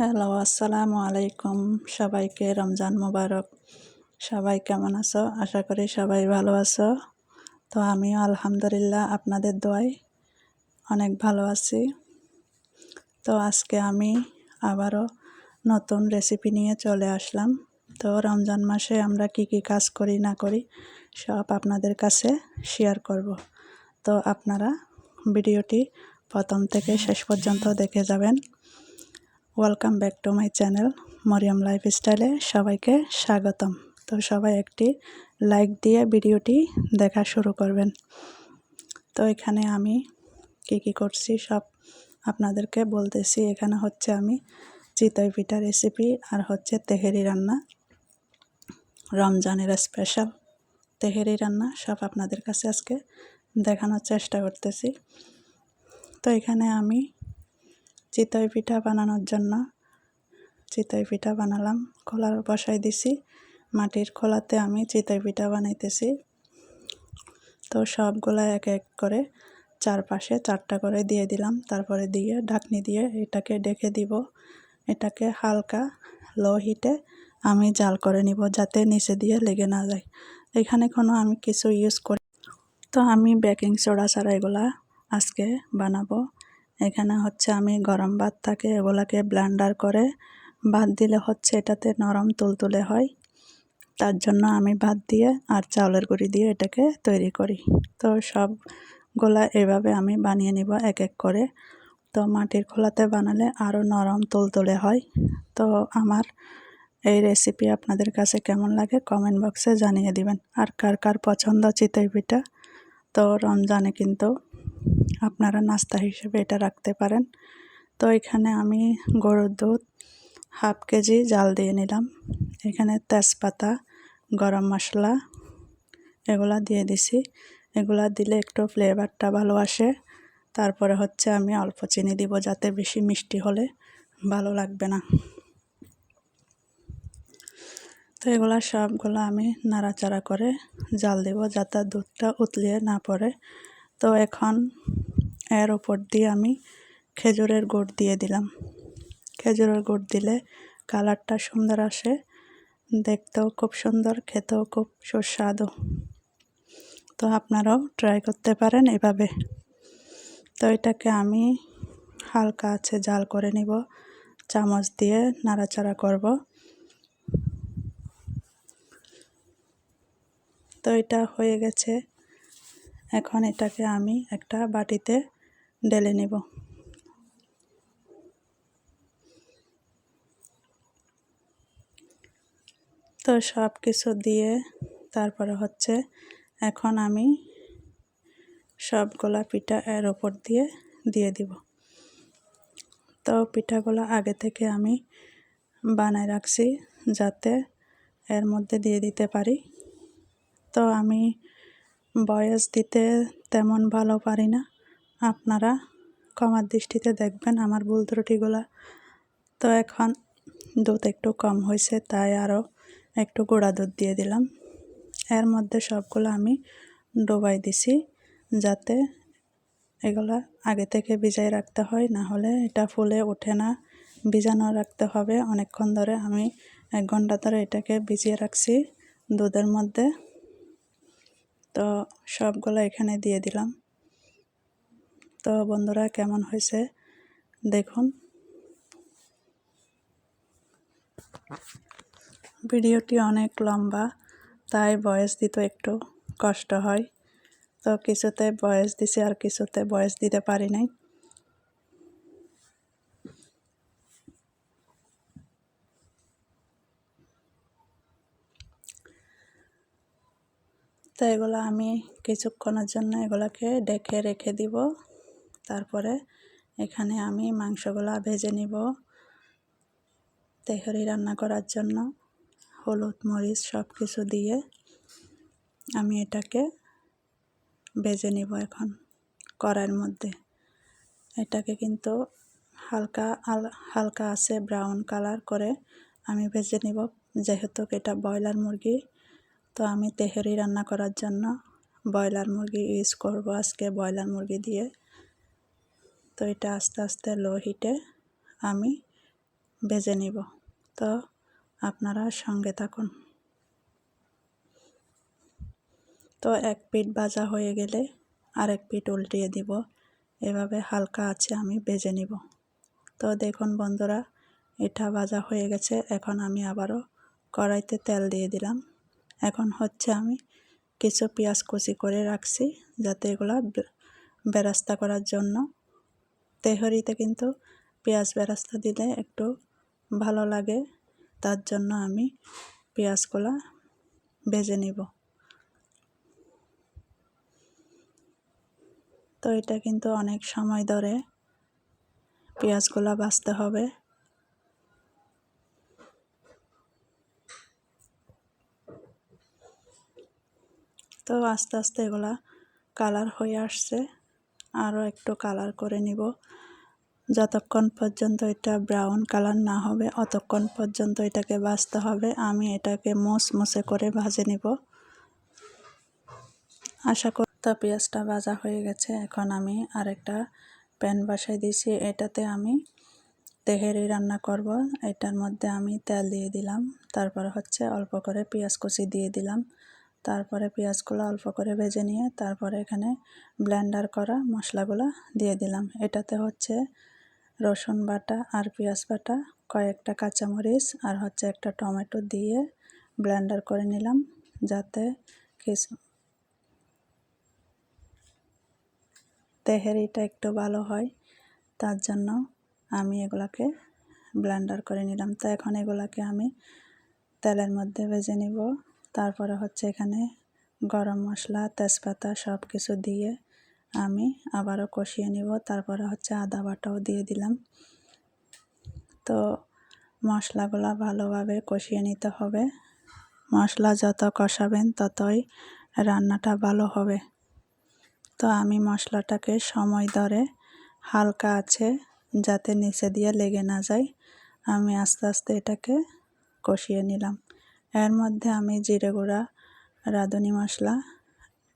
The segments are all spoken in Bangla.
হ্যালো, আসসালামু আলাইকুম সবাইকে। রমজান মোবারক। সবাই কেমন আছো? আশা করি সবাই ভালো আছো। তো আমিও আলহামদুলিল্লাহ আপনাদের দোয়ায় অনেক ভালো আছি। তো আজকে আমি আবারও নতুন রেসিপি নিয়ে চলে আসলাম। তো রমজান মাসে আমরা কি কি কাজ করি, না করি, সব আপনাদের কাছে শেয়ার করব। তো আপনারা ভিডিওটি প্রথম থেকে শেষ পর্যন্ত দেখে যাবেন। Welcome back to my channel Mariyam life স্টাইলে সবাইকে স্বাগতম। তো সবাই একটি লাইক দিয়ে ভিডিওটি দেখা শুরু করবেন। তো এখানে আমি কি কি করছি সব আপনাদেরকে বলতেছি। এখানে হচ্ছে আমি চিতই পিঠা রেসিপি আর হচ্ছে তেহেরি রান্না। রমজানের স্পেশাল তেহেরি রান্না সব আপনাদের কাছে আজকে দেখানোর চেষ্টা করতেছি। তো এখানে আমি চিতই পিঠা বানানোর জন্য। চিতই পিঠা বানালাম। খোলার বসাই দিছি। মাটির খোলাতে আমি চিতই পিঠা বানাইতেছি। তো সবগুলা এক এক করে চারপাশে চারটা করে দিয়ে দিলাম। তারপরে দিয়ে ঢাকনি দিয়ে এটাকে ডেকে দিব। এটাকে হালকা লো হিটে আমি জাল করে নিব যাতে নিচে দিয়ে লেগে না যায়। এখানে কোনো আমি কিছু ইউজ করি তো আমি বেকিং সোডা ছাড়া এগুলা আজকে বানাবো। এখানে হচ্ছে আমি গরম ভাত থাকে, এগুলাকে ব্লেন্ডার করে ভাত দিলে হচ্ছে এটাতে নরম তুলতুলে হয়। তার জন্য আমি ভাত দিয়ে আর চাউলের গুঁড়ি দিয়ে এটাকে তৈরি করি। তো সবগুলা এভাবে আমি বানিয়ে নিব এক এক করে। তো মাটির খোলাতে বানালে আরও নরম তুলতুলে হয়। তো আমার এই রেসিপি আপনাদের কাছে কেমন লাগে কমেন্ট বক্সে জানিয়ে দিবেন। আর কার কার পছন্দ চিতই পিঠা তো রমজানে কিন্তু আপনারা নাস্তা হিসেবে এটা রাখতে পারেন। তো এখানে আমি গরুর দুধ, হাফ কেজি জাল দিয়ে নিলাম। এখানে তেজপাতা, গরম মশলা এগুলা দিয়ে দিছি। এগুলা দিলে একটু ফ্লেভারটা ভালো আসে। তারপরে হচ্ছে আমি অল্প চিনি দিব যাতে বেশি মিষ্টি হলে ভালো লাগবে না। তো এগুলা সবগুলো আমি নাড়াচাড়া করে জাল দেব যাতে দুধটা উতলিয়ে না পড়ে। তো এখন এর ওপর দিয়ে আমি খেজুরের গুড় দিয়ে দিলাম। খেজুরের গুড় দিলে কালারটা সুন্দর আসে, দেখতেও খুব সুন্দর, খেতেও খুব সুস্বাদু। তো আপনারাও ট্রাই করতে পারেন এভাবে। তো এটাকে আমি হালকা আছে জাল করে নিব, চামচ দিয়ে নাড়াচাড়া করব। তো এটা হয়ে গেছে। এখন এটাকে আমি একটা বাটিতে ঢেলে নেব। তো সব কিছু দিয়ে তারপরে হচ্ছে এখন আমি সবগুলা পিঠা এর ওপর দিয়ে দিয়ে দিব। তো পিঠাগুলো আগে থেকে আমি বানায় রাখছি যাতে এর মধ্যে দিয়ে দিতে পারি। তো আমি বয়স দিতে তেমন ভালো পারি না। আপনারা কমার দৃষ্টিতে দেখবেন, আমার ভুল ত্রুটিগুলা। তো এখন দুধ একটু কম হয়েছে, তাই আরও একটু গোড়া দুধ দিয়ে দিলাম। এর মধ্যে সবগুলো আমি ডোবাই দিছি, যাতে এগুলা আগে থেকে ভিজাই রাখতে হয়, না হলে এটা ফুলে ওঠে না। ভিজানো রাখতে হবে, অনেকক্ষণ ধরে আমি এক ঘণ্টা ধরে এটাকে ভিজিয়ে রাখছি দুধের মধ্যে। তো সবগুলো এখানে দিয়ে দিলাম। তো বন্ধুরা কেমন হয়েছে দেখুন। ভিডিওটি অনেক লম্বা, তাই বয়স দিতে একটু কষ্ট হয়। তো কিছুতে বয়স দিছি আর কিছুতে বয়স দিতে পারি নাই। তো এগুলো আমি কিছুক্ষণের জন্য এগুলোকে ডেকে রেখে দিব। তারপরে এখানে আমি মাংসগুলো ভেজে নিব তেহরি রান্না করার জন্য। হলুদ, মরিচ সব কিছু দিয়ে আমি এটাকে ভেজে নিব এখন কড়াইয়ের মধ্যে। এটাকে কিন্তু হালকা হালকা আছে ব্রাউন কালার করে আমি ভেজে নিব। যেহেতু এটা ব্রয়লার মুরগি তো আমি তেহরি রান্না করার জন্য ব্রয়লার মুরগি ইউজ করব আজকে ব্রয়লার মুরগি দিয়ে। তো এটা আস্তে আস্তে লো হিটে আমি ভেজে নিব। তো আপনারা সঙ্গে থাকুন। তো এক পিঠ ভাজা হয়ে গেলে আরেক পিঠ উল্টিয়ে দিব। এভাবে হালকা আছে আমি ভেজে নিব। তো দেখুন বন্ধুরা, এটা ভাজা হয়ে গেছে। এখন আমি আবারও কড়াইতে তেল দিয়ে দিলাম। এখন হচ্ছে আমি কিছু পেঁয়াজ কুচি করে রাখছি যাতে এগুলো বেরাস্তা করার জন্য। তেহরিতে কিন্তু পেঁয়াজ বেরাস্তা দিলে একটু ভালো লাগে, তার জন্য আমি পেঁয়াজগুলা ভেজে নিব। তো এটা কিন্তু অনেক সময় ধরে পেঁয়াজগুলা বাছতে হবে। তো আস্তে আস্তে এগুলা কালার হয়ে আসছে। আরও একটু কালার করে নিব। যতক্ষণ পর্যন্ত এটা ব্রাউন কালার না হবে, অতক্ষণ পর্যন্ত এটাকে বাছতে হবে। আমি এটাকে মোসে করে ভাজে নিব। আশা করি তা পেঁয়াজটা ভাজা হয়ে গেছে। এখন আমি আরেকটা প্যান বসাই দিয়েছি। এটাতে আমি তেহেরি রান্না করব। এটার মধ্যে আমি তেল দিয়ে দিলাম। তারপর হচ্ছে অল্প করে পেঁয়াজ কুচি দিয়ে দিলাম। তারপরে পেঁয়াজগুলো অল্প করে ভেজে নিয়ে তারপরে এখানে ব্লেন্ডার করা মশলাগুলো দিয়ে দিলাম। এটাতে হচ্ছে রসুন বাটা আর পেঁয়াজ বাটা, কয়েকটা কাঁচামরিচ আর হচ্ছে একটা টমেটো দিয়ে ব্লেন্ডার করে নিলাম যাতে কিছু তেহেরিটা একটু ভালো হয়। তার জন্য আমি এগুলাকে ব্লেন্ডার করে নিলাম। তো এখন এগুলাকে আমি তেলের মধ্যে ভেজে নিব। তারপরে হচ্ছে এখানে গরম মশলা, তেজপাতা সব কিছু দিয়ে আমি আবারও কষিয়ে নিব। তারপরে হচ্ছে আদা বাটাও দিয়ে দিলাম। তো মশলাগুলো ভালোভাবে কষিয়ে নিতে হবে। মশলা যত কষাবেন ততই রান্নাটা ভালো হবে। তো আমি মশলাটাকে সময় ধরে হালকা আছে যাতে নিচে দিয়ে লেগে না যায়। আমি আস্তে আস্তে এটাকে কষিয়ে নিলাম। এর মধ্যে আমি জিরে গুঁড়া, রাঁধুনি মশলা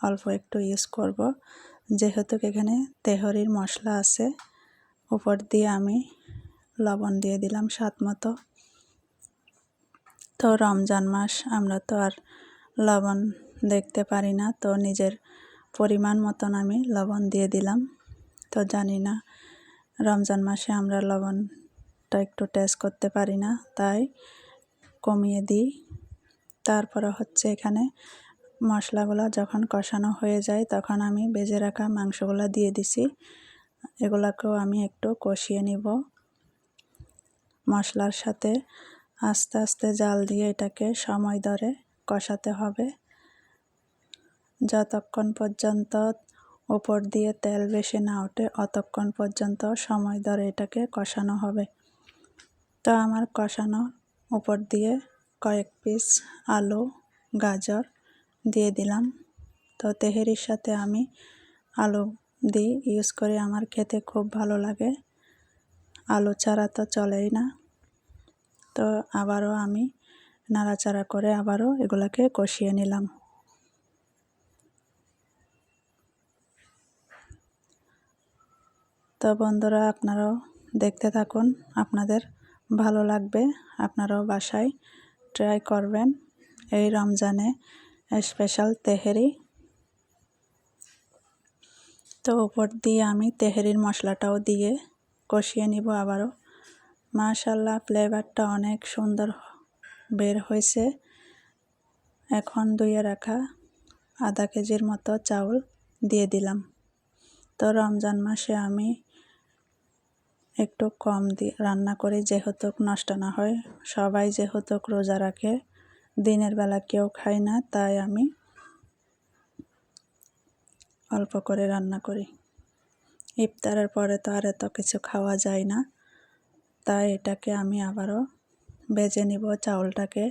অল্প একটু ইউজ করব। যেহেতু এখানে তেহরির মশলা আছে, উপর দিয়ে আমি লবণ দিয়ে দিলাম স্বাদ মতো। তো রমজান মাস, আমরা তো আর লবণ দেখতে পারি না, তো নিজের পরিমাণ মতন আমি লবণ দিয়ে দিলাম। তো জানি না, রমজান মাসে আমরা লবণটা একটু টেস্ট করতে পারি না, তাই কমিয়ে দিই। তারপরে হচ্ছে এখানে মশলাগুলো যখন কষানো হয়ে যায় তখন আমি বেজে রাখা মাংসগুলো দিয়ে দিছি। এগুলাকেও আমি একটু কষিয়ে নিব। মশলার সাথে আস্তে আস্তে জাল দিয়ে এটাকে সময় ধরে কষাতে হবে। যতক্ষণ পর্যন্ত ওপর দিয়ে তেল বেশি না ওঠে অতক্ষণ পর্যন্ত সময় ধরে এটাকে কষানো হবে। তো আমার কষানো উপর দিয়ে কয়েক পিস আলু, গাজর দিয়ে দিলাম। তো তেহেরির সাথে আমি আলু দিই ইউজ করে, আমার খেতে খুব ভালো লাগে। আলু ছাড়া তো চলেই না। তো আবারও আমি নাড়াচাড়া করে আবারও এগুলোকে কষিয়ে নিলাম। তো বন্ধুরা, আপনারাও দেখতে থাকুন, আপনাদের ভালো লাগবে, আপনারাও বাসায় ট্রাই করবেন এই রমজানে স্পেশাল তেহেরি। তো উপর দিয়ে আমি তেহেরির মশলাটাও দিয়ে কষিয়ে নিব আবারও। মাশাল্লাহ ফ্লেভারটা অনেক সুন্দর বের হয়েছে। এখন ধুয়ে রাখা আধা কেজির মতো চাউল দিয়ে দিলাম। তো রমজান মাসে আমি একটু কম দিয়ে রান্না করি যেহেতু নষ্ট না হয়। সবাই যেহেতু রোজা রাখে, দিনের বেলা কেউ খায় না, তাই আমি অল্প করে রান্না করি। ইফতারের পরে তো আর এত কিছু খাওয়া যায় না, তাই এটাকে আমি আবারও বেজে নিব চাউলটাকে।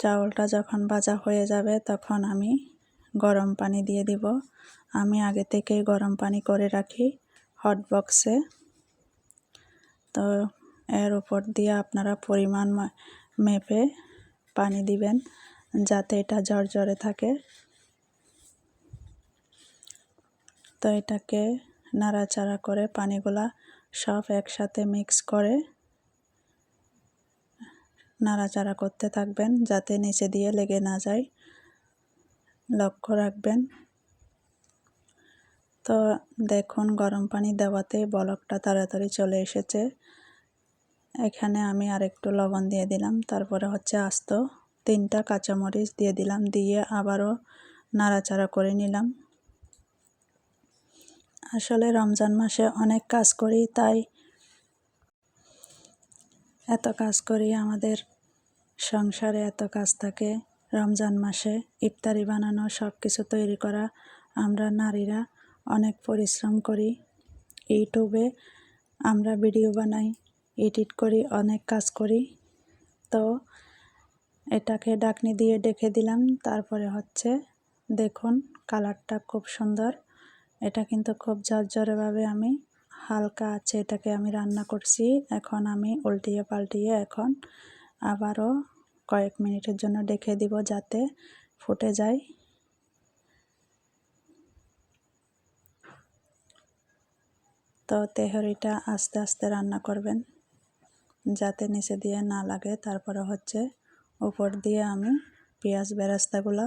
চাউলটা যখন ভাজা হয়ে যাবে তখন আমি গরম পানি দিয়ে দিব। আমি আগে থেকেই গরম পানি করে রাখি হট বক্সে তো এর উপর দিয়ে আপনারা পরিমাণ মেপে পানি দিবেন, যাতে এটা ঝরঝরে থাকে। তো এটাকে নাড়াচাড়া করে পানিগুলা সব একসাথে মিক্স করে নাড়াচাড়া করতে থাকবেন, যাতে নিচে দিয়ে লেগে না যায়। লক্ষ্য রাখবেন। তো দেখুন, গরম পানি দেওয়াতে বলকটা তাড়াতাড়ি চলে এসেছে। এখানে আমি আরেকটু লবণ দিয়ে দিলাম। তারপরে হচ্ছে আস্ত তিনটা কাঁচামরিচ দিয়ে দিলাম। দিয়ে আবারও নাড়াচাড়া করে নিলাম। আসলে রমজান মাসে অনেক কাজ করি, তাই এত কাজ করি, আমাদের সংসারে এত কাজ থাকে। রমজান মাসে ইফতারি বানানো সব কিছু তৈরি করা, আমরা নারীরা অনেক পরিশ্রম করি। ইউটিউবে আমরা ভিডিও বানাই। এডিট করি, অনেক কাজ করি। তো এটাকে ডাকনি দিয়ে ডেকে দিলাম। তারপরে হচ্ছে দেখুন কালারটা খুব সুন্দর। এটা কিন্তু খুব ঝরঝরেভাবে আমি হালকা আছে, এটাকে আমি রান্না করছি। এখন আমি উল্টিয়ে পাল্টিয়ে এখন আবারও কয়েক মিনিটের জন্য ডেকে দিব যাতে ফুটে যায়। তো তেহরিটা আস্তে আস্তে রান্না করবেন। যাতে নিচে দিয়ে না লাগে, তারপরে হচ্ছে উপর দিয়ে আমি পেঁয়াজ বেরাস্তাগুলো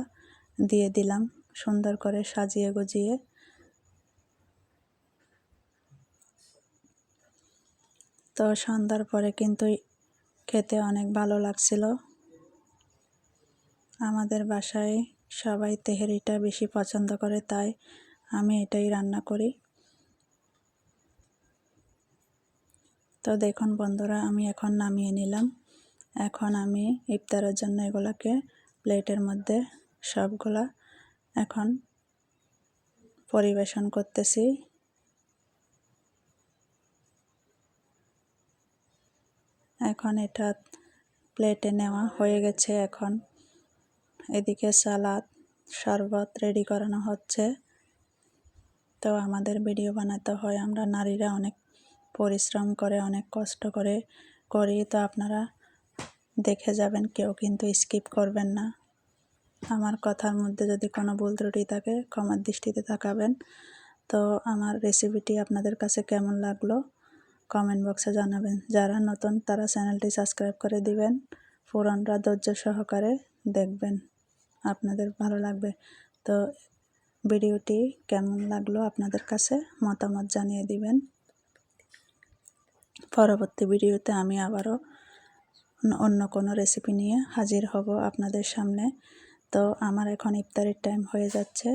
দিয়ে দিলাম, সুন্দর করে সাজিয়ে গুজিয়ে। তো সন্ধ্যার পরে কিন্তু খেতে অনেক ভালো লাগছিল। আমাদের বাসায় সবাই তেহেরিটা বেশি পছন্দ করে, তাই আমি এটাই রান্না করি। তো দেখুন বন্ধুরা, আমি এখন নামিয়ে নিলাম। এখন আমি ইফতারের জন্য এগুলাকে প্লেটের মধ্যে সবগুলা এখন পরিবেশন করতেছি। এখন এটা প্লেটে নেওয়া হয়ে গেছে এখন। এদিকে সালাদ, শরবত রেডি করানো হচ্ছে। তো আমাদের ভিডিও বানাতে হয়, আমরা নারীরা অনেক পরিশ্রম করে, অনেক কষ্ট করে করি তো আপনারা দেখে যাবেন, কেউ কিন্তু স্কিপ করবেন না। আমার কথার মধ্যে যদি কোনো ভুল ত্রুটি থাকে, ক্ষমার দৃষ্টিতে তাকাবেন। তো আমার রেসিপিটি আপনাদের কাছে কেমন লাগল? কমেন্ট বক্সে জানাবেন। যারা নতুন, তারা চ্যানেলটি সাবস্ক্রাইব করে দিবেন। পুরানরা ধৈর্য সহকারে দেখবেন, আপনাদের ভালো লাগবে। তো ভিডিওটি কেমন লাগল আপনাদের কাছে মতামত জানিয়ে দিবেন। পরবর্তী ভিডিওতে আমি আবারও অন্য কোনো রেসিপি নিয়ে হাজির হব আপনাদের সামনে। তো আমার এখন ইফতারির টাইম হয়ে যাচ্ছে।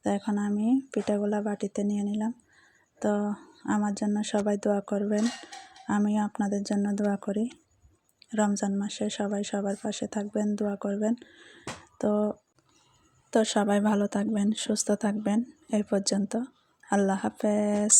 তো এখন আমি পিঠাগুলা বাটিতে নিয়ে নিলাম। তো আমার জন্য সবাই দোয়া করবেন। আমিও আপনাদের জন্য দোয়া করি। রমজান মাসে সবাই সবার পাশে থাকবেন, দোয়া করবেন। তো তো সবাই ভালো থাকবেন, সুস্থ থাকবেন। এই পর্যন্ত আল্লাহ হাফেজ।